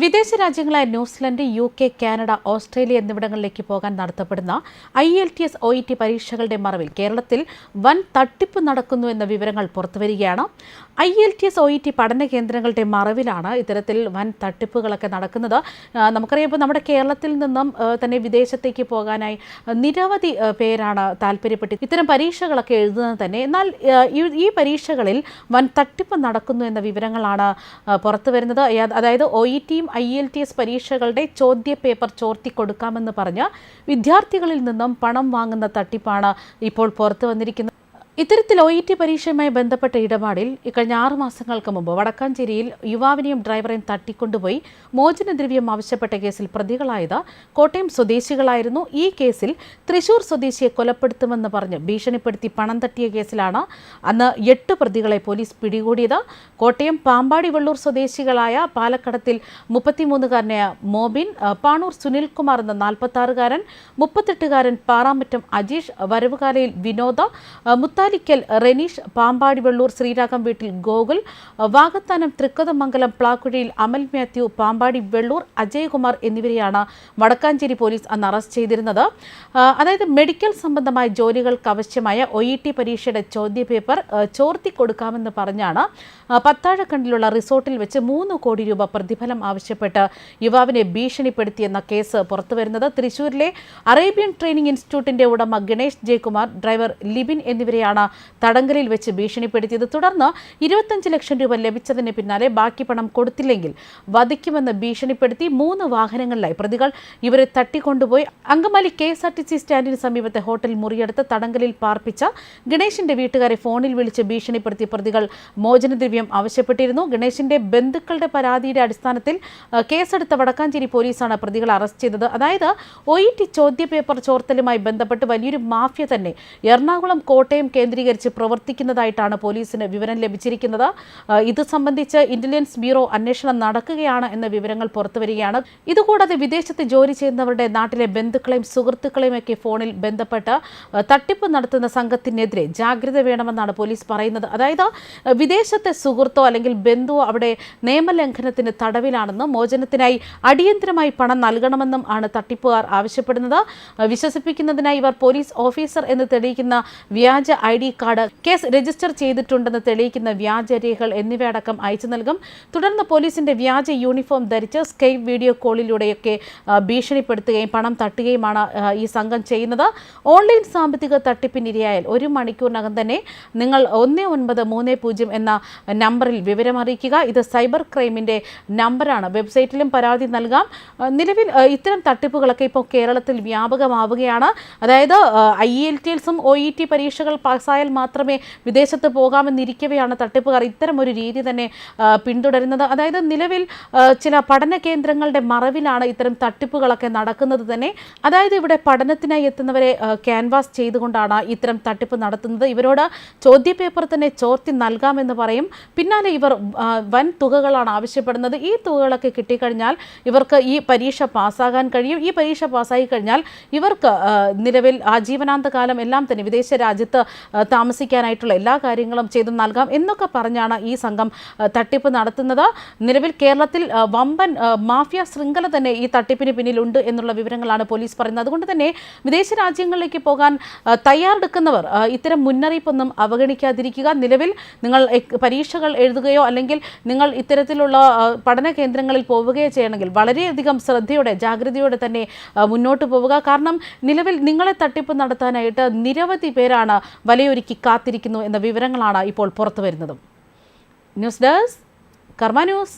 വിദേശ രാജ്യങ്ങളായ New Zealand U K Canada Australia എന്നിവിടങ്ങളിലേക്ക് പോകാൻ നടത്തപ്പെടുന്ന I L T S O E T പരീക്ഷകളുടെ മറവിൽ കേരളത്തിൽ വൻ തട്ടിപ്പ് നടക്കുന്നു എന്ന വിവരങ്ങൾ പുറത്തുവരികയാണ്. I L T S O E T പഠന കേന്ദ്രങ്ങളുടെ മറവിലാണ് ഇത്തരത്തിൽ വൻ തട്ടിപ്പുകളൊക്കെ നടക്കുന്നത്. നമുക്കറിയാം നമ്മുടെ കേരളത്തിൽ നിന്നും തന്നെ വിദേശത്തേക്ക് പോകാനായി നിരവധി പേരാണ് താല്പര്യപ്പെട്ട് ഇത്തരം പരീക്ഷകളൊക്കെ എഴുതുന്നത് തന്നെ. എന്നാൽ ഈ- പരീക്ഷകളിൽ വൻ തട്ടിപ്പ് നടക്കുന്നു എന്ന വിവരങ്ങളാണ് പുറത്തു വരുന്നത് അതായത് ഒ ഇ ടിയും ഐ എൽ ടി എസ് പരീക്ഷകളുടെ ചോദ്യ പേപ്പർ ചോർത്തി കൊടുക്കാമെന്ന് പറഞ്ഞ് വിദ്യാർത്ഥികളിൽ നിന്നും പണം വാങ്ങുന്ന തട്ടിപ്പാണ് ഇപ്പോൾ പുറത്തു വന്നിരിക്കുന്നത്. ഇത്തരത്തിൽ ഒ ഇ ടി പരീക്ഷയുമായി ബന്ധപ്പെട്ട ഇടപാടിൽ ഇക്കഴിഞ്ഞ ആറു മാസങ്ങൾക്ക് മുമ്പ് വടക്കാഞ്ചേരിയിൽ യുവാവിനെയും ഡ്രൈവറെയും തട്ടിക്കൊണ്ടുപോയി മോചനദ്രവ്യം ആവശ്യപ്പെട്ട കേസിൽ പ്രതികളായത് കോട്ടയം സ്വദേശികളായിരുന്നു. ഈ കേസിൽ തൃശൂർ സ്വദേശിയെ കൊലപ്പെടുത്തുമെന്ന് പറഞ്ഞ് ഭീഷണിപ്പെടുത്തി പണം തട്ടിയ കേസിലാണ് അന്ന് എട്ട് പ്രതികളെ പോലീസ് പിടികൂടിയത്. കോട്ടയം പാമ്പാടി വെള്ളൂർ സ്വദേശികളായ പാലക്കടത്തിൽ മുപ്പത്തിമൂന്നുകാരനായ മോബിൻ പാണൂർ സുനിൽകുമാർ എന്ന നാൽപ്പത്താറുകാരൻ മുപ്പത്തെട്ടുകാരൻ പാറാമറ്റം അജീഷ് വരവുകാലയിൽ വിനോദ ആ, മുത്താലിക്കൽ റെനീഷ് പാമ്പാടി വെള്ളൂർ ശ്രീരാഗം വീട്ടിൽ ഗോകുൽ വാകത്താനം തൃക്കതമംഗലം പ്ലാക്കുഴിയിൽ അമൽ മാത്യു പാമ്പാടി വെള്ളൂർ അജയകുമാർ എന്നിവരെയാണ് വടക്കാഞ്ചേരി പോലീസ് അന്ന് അറസ്റ്റ് ചെയ്തിരുന്നത്. അതായത് മെഡിക്കൽ സംബന്ധമായ ജോലികൾക്ക് ആവശ്യമായ ഒ ഇ ടി പരീക്ഷയുടെ ചോദ്യപേപ്പർ ചോർത്തി കൊടുക്കാമെന്ന് പറഞ്ഞാണ് പത്താഴക്കണ്ടിലുള്ള റിസോർട്ടിൽ വെച്ച് മൂന്ന് കോടി രൂപ പ്രതിഫലം ആവശ്യപ്പെട്ട് യുവാവിനെ ഭീഷണിപ്പെടുത്തിയെന്ന കേസ് പുറത്തുവരുന്നത്. തൃശൂരിലെ അറേബ്യൻ ട്രെയിനിംഗ് ഇൻസ്റ്റിറ്റ്യൂട്ടിന്റെ ഉടമ ഗണേഷ് ജയകുമാർ ഡ്രൈവർ ലിബിൻ എന്നിവരെയാണ് തടങ്കലിൽ വെച്ച് ഭീഷണിപ്പെടുത്തിയത്. തുടർന്ന് ഇരുപത്തഞ്ച് ലക്ഷം രൂപ ലഭിച്ചതിന് പിന്നാലെ ബാക്കി പണം കൊടുത്തില്ലെങ്കിൽ വധിക്കുമെന്ന് ഭീഷണിപ്പെടുത്തി മൂന്ന് വാഹനങ്ങളിലായി. പ്രതികൾ ഇവരെ തട്ടിക്കൊണ്ടുപോയി. Angamaly K S R T C സ്റ്റാൻഡിന് സമീപത്തെ ഹോട്ടൽ മുറിയെടുത്ത് തടങ്കലിൽ പാർപ്പിച്ച ഗണേശിന്റെ വീട്ടുകാരെ ഫോണിൽ വിളിച്ച് ഭീഷണിപ്പെടുത്തി പ്രതികൾ മോചനദ്രവ്യം ആവശ്യപ്പെട്ടിരുന്നു. ഗണേശിന്റെ ബന്ധുക്കളുടെ പരാതിയുടെ അടിസ്ഥാനത്തിൽ കേസെടുത്ത വടക്കാഞ്ചേരി പോലീസാണ് പ്രതികളെ അറസ്റ്റ് ചെയ്തത്. അതായത് ഒ ഇ ടി ചോദ്യപേപ്പർ ചോർത്തലുമായി ബന്ധപ്പെട്ട് വലിയൊരു മാഫിയ തന്നെ. എറണാകുളം കോട്ടയം കേന്ദ്രീകരിച്ച് പ്രവർത്തിക്കുന്നതായിട്ടാണ് പോലീസിന് വിവരം ലഭിച്ചിരിക്കുന്നത്. ഇത് സംബന്ധിച്ച് ഇന്റലിജൻസ് ബ്യൂറോ അന്വേഷണം നടക്കുകയാണ് എന്ന വിവരങ്ങൾ പുറത്തുവരികയാണ് ഇതുകൂടാതെ വിദേശത്ത് ജോലി ചെയ്യുന്നവരുടെ നാട്ടിലെ ബന്ധുക്കളെയും സുഹൃത്തുക്കളെയും ഒക്കെ ഫോണിൽ ബന്ധപ്പെട്ട് തട്ടിപ്പ് നടത്തുന്ന സംഘത്തിനെതിരെ ജാഗ്രത വേണമെന്നാണ് പോലീസ് പറയുന്നത്. അതായത് വിദേശത്തെ സുഹൃത്തോ അല്ലെങ്കിൽ ബന്ധുവോ അവിടെ നിയമലംഘനത്തിന് തടവിലാണെന്നും മോചനത്തിനായി അടിയന്തരമായി പണം നൽകണമെന്നും ആണ് തട്ടിപ്പുകാർ ആവശ്യപ്പെടുന്നത്. വിശ്വസിപ്പിക്കുന്നതിനായി ഇവർ പോലീസ് ഓഫീസർ എന്ന് തെളിയിക്കുന്ന വ്യാജ I D card case register ചെയ്തിട്ടുണ്ടെന്ന് തെളിയിക്കുന്ന വ്യാജരേഖകൾ എന്നിവയടക്കം അയച്ചു നൽകും. തുടർന്ന് പോലീസിന്റെ വ്യാജ യൂണിഫോം ധരിച്ച് സ്കൈപ്പ് വീഡിയോ കോളിലൂടെയൊക്കെ ഭീഷണിപ്പെടുത്തുകയും പണം തട്ടുകയുമാണ് ഈ സംഘം ചെയ്യുന്നത്. ഓൺലൈൻ സാമ്പത്തിക തട്ടിപ്പിനിരയായാൽ ഒരു മണിക്കൂറിനകം തന്നെ നിങ്ങൾ ഒന്ന് ഒൻപത് മൂന്ന് പൂജ്യം എന്ന നമ്പറിൽ വിവരമറിയിക്കുക ഇത് സൈബർ ക്രൈമിന്റെ നമ്പറാണ്. വെബ്സൈറ്റിലും പരാതി നൽകാം. നിലവിൽ ഇത്തരം തട്ടിപ്പുകളൊക്കെ ഇപ്പോൾ കേരളത്തിൽ വ്യാപകമാവുകയാണ്. അതായത് ഐ എൽ ടി എൽസും ഒ ഇ ടി പരീക്ഷകൾ പാസ്സായാൽ മാത്രമേ വിദേശത്ത് പോകാമെന്നിരിക്കവെയാണ് തട്ടിപ്പുകാർ ഇത്തരം ഒരു രീതി തന്നെ പിന്തുടരുന്നത്. അതായത് നിലവിൽ ചില പഠന കേന്ദ്രങ്ങളുടെ മറവിലാണ് ഇത്തരം തട്ടിപ്പുകളൊക്കെ നടക്കുന്നത് തന്നെ. അതായത് ഇവിടെ പഠനത്തിനായി എത്തുന്നവരെ ക്യാൻവാസ് ചെയ്തുകൊണ്ടാണ് ഇത്തരം തട്ടിപ്പ് നടത്തുന്നത്. ഇവരോട് ചോദ്യപേപ്പർ തന്നെ ചോർത്തി നൽകാമെന്ന് പറയും. പിന്നാലെ ഇവർ വൻ തുകകളാണ് ആവശ്യപ്പെടുന്നത്. ഈ തുകകളൊക്കെ കിട്ടിക്കഴിഞ്ഞാൽ ഇവർക്ക് ഈ പരീക്ഷ പാസ്സാകാൻ കഴിയും. ഈ പരീക്ഷ പാസ്സായി കഴിഞ്ഞാൽ ഇവർക്ക് നിലവിൽ ആജീവനാന്ത കാലം എല്ലാം തന്നെ വിദേശ രാജ്യത്ത് താമസിക്കാനായിട്ടുള്ള എല്ലാ കാര്യങ്ങളും ചെയ്തു നൽകാം എന്നൊക്കെ പറഞ്ഞാണ് ഈ സംഘം തട്ടിപ്പ് നടത്തുന്നത്. നിലവിൽ കേരളത്തിൽ വമ്പൻ മാഫിയ ശൃംഖല തന്നെ ഈ തട്ടിപ്പിന് പിന്നിലുണ്ട് എന്നുള്ള വിവരങ്ങളാണ് പോലീസ് പറയുന്നത്. അതുകൊണ്ട് തന്നെ വിദേശ രാജ്യങ്ങളിലേക്ക് പോകാൻ തയ്യാറെടുക്കുന്നവർ ഇത്തരം മുന്നറിയിപ്പൊന്നും അവഗണിക്കാതിരിക്കുക. നിലവിൽ നിങ്ങൾ പരീക്ഷകൾ എഴുതുകയോ അല്ലെങ്കിൽ നിങ്ങൾ ഇത്തരത്തിലുള്ള പഠന കേന്ദ്രങ്ങളിൽ പോവുകയോ ചെയ്യണമെങ്കിൽ വളരെയധികം ശ്രദ്ധയോടെ ജാഗ്രതയോടെ തന്നെ മുന്നോട്ട് പോവുക. കാരണം നിലവിൽ നിങ്ങളെ തട്ടിപ്പ് നടത്താനായിട്ട് നിരവധി പേരാണ് വലയൊരുക്കി കാത്തിരിക്കുന്നു എന്ന വിവരങ്ങളാണ് ഇപ്പോൾ പുറത്തു വരുന്നതും ന്യൂസ് ഡെസ്ക് കർമ്മ ന്യൂസ്.